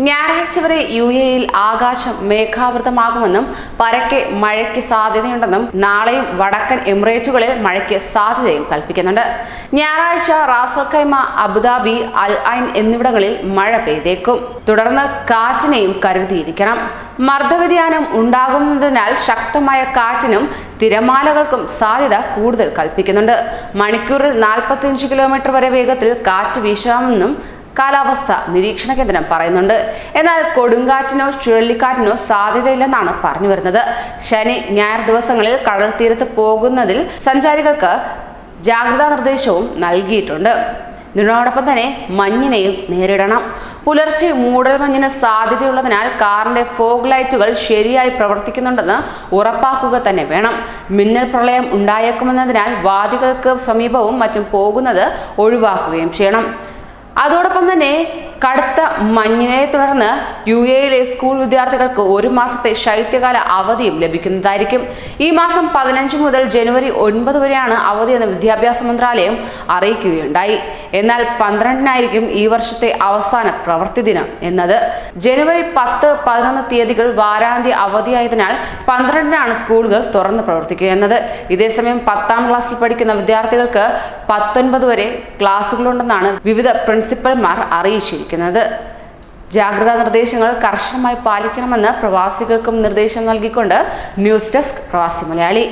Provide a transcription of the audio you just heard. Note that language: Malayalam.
ഞായറാഴ്ച വരെ യു എയിൽ ആകാശം മേഘാവൃതമാകുമെന്നും പരക്കെ മഴയ്ക്ക് സാധ്യതയുണ്ടെന്നും നാളെയും വടക്കൻ എമിറേറ്റുകളിൽ മഴയ്ക്ക് സാധ്യതയും കൽപ്പിക്കുന്നുണ്ട് ഞായറാഴ്ച റാസോക്കൈമ അബുദാബി അൽ ഐൻ എന്നിവിടങ്ങളിൽ മഴ പെയ്തേക്കും. തുടർന്ന് കാറ്റിനെയും കരുതിയിരിക്കണം. മർദ്ദവ്യതിയാനം ഉണ്ടാകുന്നതിനാൽ ശക്തമായ കാറ്റിനും തിരമാലകൾക്കും സാധ്യത കൂടുതൽ കൽപ്പിക്കുന്നുണ്ട്. മണിക്കൂറിൽ നാൽപ്പത്തിയഞ്ച് കിലോമീറ്റർ വരെ വേഗത്തിൽ കാറ്റ് വീശാമെന്നും കാലാവസ്ഥ നിരീക്ഷണ കേന്ദ്രം പറയുന്നുണ്ട്. എന്നാൽ കൊടുങ്കാറ്റിനോ ചുഴലിക്കാറ്റിനോ സാധ്യതയില്ലെന്നാണ് പറഞ്ഞു വരുന്നത്. ശനി ഞായർ ദിവസങ്ങളിൽ കടൽ തീരത്ത് പോകുന്നതിൽ സഞ്ചാരികൾക്ക് ജാഗ്രതാ നിർദ്ദേശവും നൽകിയിട്ടുണ്ട്. ഇതിനോടൊപ്പം തന്നെ മഞ്ഞിനെയും നേരിടണം. പുലർച്ചെ മൂടൽമഞ്ഞിന് സാധ്യതയുള്ളതിനാൽ കാറിന്റെ ഫോഗ് ലൈറ്റുകൾ ശരിയായി പ്രവർത്തിക്കുന്നുണ്ടെന്ന് ഉറപ്പാക്കുക തന്നെ വേണം. മിന്നൽ പ്രളയം ഉണ്ടായേക്കുമെന്നതിനാൽ വാദികൾക്ക് സമീപവും മറ്റും പോകുന്നത് ഒഴിവാക്കുകയും ചെയ്യണം. അതോടൊപ്പം തന്നെ കടുത്ത മഞ്ഞിനെ തുടർന്ന് യു എയിലെ സ്കൂൾ വിദ്യാർത്ഥികൾക്ക് ഒരു മാസത്തെ ശൈത്യകാല അവധിയും ലഭിക്കുന്നതായിരിക്കും. ഈ മാസം പതിനഞ്ച് മുതൽ ജനുവരി ഒൻപത് വരെയാണ് അവധിയെന്ന് വിദ്യാഭ്യാസ മന്ത്രാലയം അറിയിക്കുകയുണ്ടായി. എന്നാൽ പന്ത്രണ്ടിനായിരിക്കും ഈ വർഷത്തെ അവസാന പ്രവൃത്തി ദിനം എന്നത്. ജനുവരി പത്ത് പതിനൊന്ന് തീയതികൾ വാരാന്ത്യ അവധിയായതിനാൽ പന്ത്രണ്ടിനാണ് സ്കൂളുകൾ തുറന്ന് പ്രവർത്തിക്കുക എന്നത്. ഇതേസമയം പത്താം ക്ലാസ്സിൽ പഠിക്കുന്ന വിദ്യാർത്ഥികൾക്ക് പത്തൊൻപത് വരെ ക്ലാസ്സുകളുണ്ടെന്നാണ് വിവിധ പ്രിൻസിപ്പൽമാർ അറിയിച്ചിരിക്കുന്നത്. ജാഗ്രതാ നിർദ്ദേശങ്ങൾ കർശനമായി പാലിക്കണമെന്ന് പ്രവാസികൾക്കും നിർദ്ദേശം നൽകിക്കൊണ്ട് ന്യൂസ് ഡെസ്ക് പ്രവാസി മലയാളി.